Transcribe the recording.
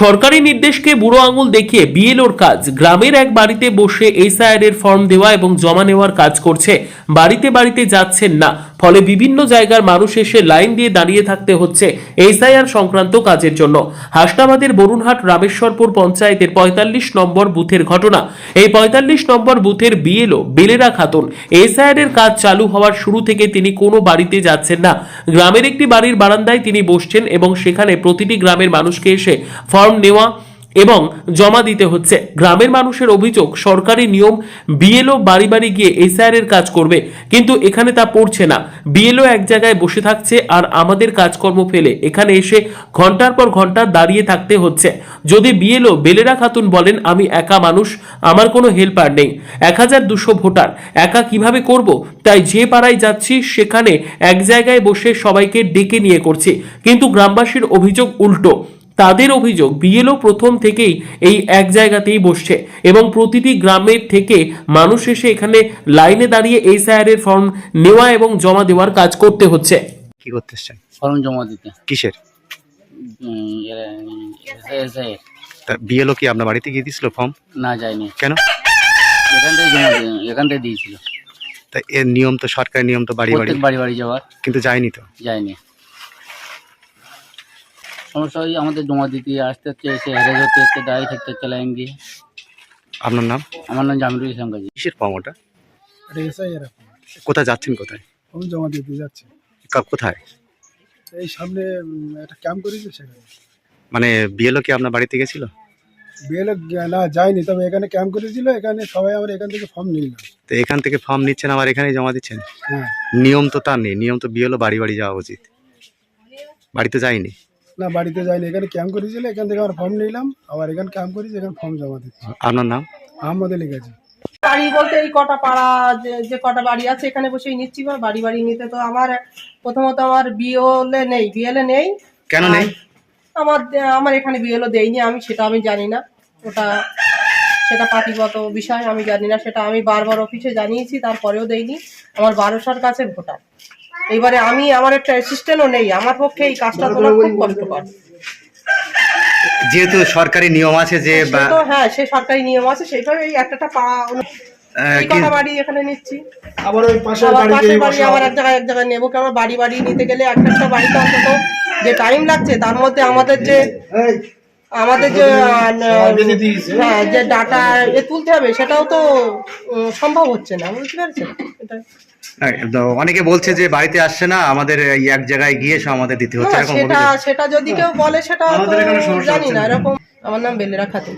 সরকারি নির্দেশকে বুড়ো আঙুল দেখিয়ে বিএলওর কাজ। গ্রামের এক বাড়িতে বসে এসআইআর এর ফর্ম দেওয়া এবং জমা নেওয়ার কাজ করছে। বাড়িতে বাড়িতে যাচ্ছেন না। ফলে বিভিন্ন জায়গার মানুষ এসে লাইন দিয়ে দাঁড়িয়ে থাকতে হচ্ছে এসআইআর সংক্রান্ত কাজের জন্য। হাসনাবাদের বরুণহাট রামেশ্বরপুর পঞ্চায়েতের পঁয়তাল্লিশ নম্বর বুথের ঘটনা। এই পঁয়তাল্লিশ নম্বর বুথের বিএলও বেলেরা খাতুন। এসআইআর এর কাজ চালু হওয়ার শুরু থেকে তিনি কোনো বাড়িতে যাচ্ছেন না। গ্রামের একটি বাড়ির বারান্দায় তিনি বসছেন এবং সেখানে প্রতিটি গ্রামের মানুষকে এসে ফর্ম নেওয়া এবং জমা দিতে হচ্ছে। গ্রামের মানুষের অভিযোগ, সরকারি নিয়ম, বিএলও বাড়ি বাড়ি গিয়ে এসআইআর এর কাজ করবে। কিন্তু এখানে তা পড়ছে না। বিএলও এক জায়গায় বসে থাকছে আর আমাদের কাজকর্ম ফেলে। এখানে এসে ঘণ্টার পর ঘণ্টা দাঁড়িয়ে থাকতে হচ্ছে। যদি বিএলও বেলেরা খাতুন বলেন, আমি একা মানুষ, আমার কোনো হেল্পার নেই। এক হাজার দুশো ভোটার, একা কীভাবে করব? তাই যে পাড়ায় যাচ্ছি, সেখানে এক জায়গায় বসে সবাইকে ডেকে নিয়ে করছি। কিন্তু গ্রামবাসীর অভিযোগ উল্টো। তাদের অভিযোগ বিএলও প্রথম থেকেই এই এক জায়গাতেই বসছে এবং প্রতিটি গ্রামের থেকে মানুষ এসে এখানে লাইনে দাঁড়িয়ে এই এর ফর্ম নেওয়া এবং জমা দেওয়ার কাজ করতে হচ্ছে। কি করতে এসছেন ফর্ম জমা দিতে। কিসের? বিএলও কি আপনার বাড়িতে গিয়ে দিছিল ফর্ম? না যায়নি। কেন? এখান থেকে জমা দিয়ে এখান থেকে দিয়েছিল। তা এর নিয়ম তো সরকারি নিয়ম তো বাড়ি বাড়ি। বাড়ি বাড়ি যাওয়ার। কিন্তু যায়নি তো? যায়নি। সমস্যা আমাদের জমা দিতে আসতে হচ্ছে এসে হেরে যেতে হচ্ছে দাঁড়িয়ে থাকতে হচ্ছে লাইন দিয়ে। আপনার নাম? আমার নাম জামিরুল ইসলাম কাজী কিসের ফর্ম ওটা? কোথায় যাচ্ছেন কোথায়? আমি জমা দিতে যাচ্ছি। কা- কোথায়? এই সামনে একটা ক্যাম্প করেছে সেখানে। মানে বিএলও কি আপনার বাড়িতে গেছিল? বিএলএ না যায়নি তবে এখানে ক্যাম্প করেছিল এখানে সবাই আমরা এখান থেকে ফর্ম নিল। তো এখান থেকে ফর্ম নিচ্ছেন আবার এখানেই জমা দিচ্ছেন? হ্যাঁ। নিয়ম তো তার নেই নিয়ম তো বিএলও বাড়ি বাড়ি যাওয়া উচিত। বাড়িতে যায়নি? না বাড়িতে যায়নি এখানে ক্যাম্প করেছিল এখান থেকে আমরা ফর্ম নিলাম আবার এখানে ক্যাম্প করেছি এখানে ফর্ম জমা দিচ্ছি। আপনার নাম? আহমদ আলী গাজী। বাড়ি বলতে এই কটা পাড়া যে যে কটা বাড়ি আছে এখানে বসেই নিচ্ছি বা বাড়ি বাড়ি নিতে তো আমার প্রথমত আমার বিওলে নেই বিএলএ নেই। কেন নেই? আমার আমার এখানে বিএলও দেয়নি আমি সেটা আমি জানি না। ওটা সেটা পার্টিগত বিষয় আমি জানি না সেটা আমি বারবার অফিসে জানিয়েছি তারপরেও দেয়নি। আমার বারোশোর কাছে ভোটার। এবারে আমি আমার একটা অ্যাসিস্ট্যান্টও নেই। আমার পক্ষে এই কাজটা তোলা খুব কষ্টকর। যেহেতু সরকারি নিয়ম আছে যে তো হ্যাঁ সে সরকারি নিয়ম আছে সেইভাবে এই একটা একটা পা কটা বাড়ি এখানে নিচ্ছি। আবার ওই পাশের বাড়ি আবার এক জায়গায় এক জায়গায় নেব কেন বাড়ি বাড়ি নিতে গেলে একটা একটা বাড়িতে অন্তত যে টাইম লাগছে তার মধ্যে আমাদের যে আমাদের যে হ্যাঁ যে ডাটা এ তুলতে হবে সেটাও তো সম্ভব হচ্ছে না বুঝতে পারছেন? হ্যাঁ, অনেকে বলছে যে বাড়িতে আসছে না আমাদের এই এক জায়গায় গিয়ে সব আমাদের দিতে হচ্ছে সেটা সেটা যদি কেউ বলে সেটা জানি না। এরকম আমার নাম বেলেরা খাতুন।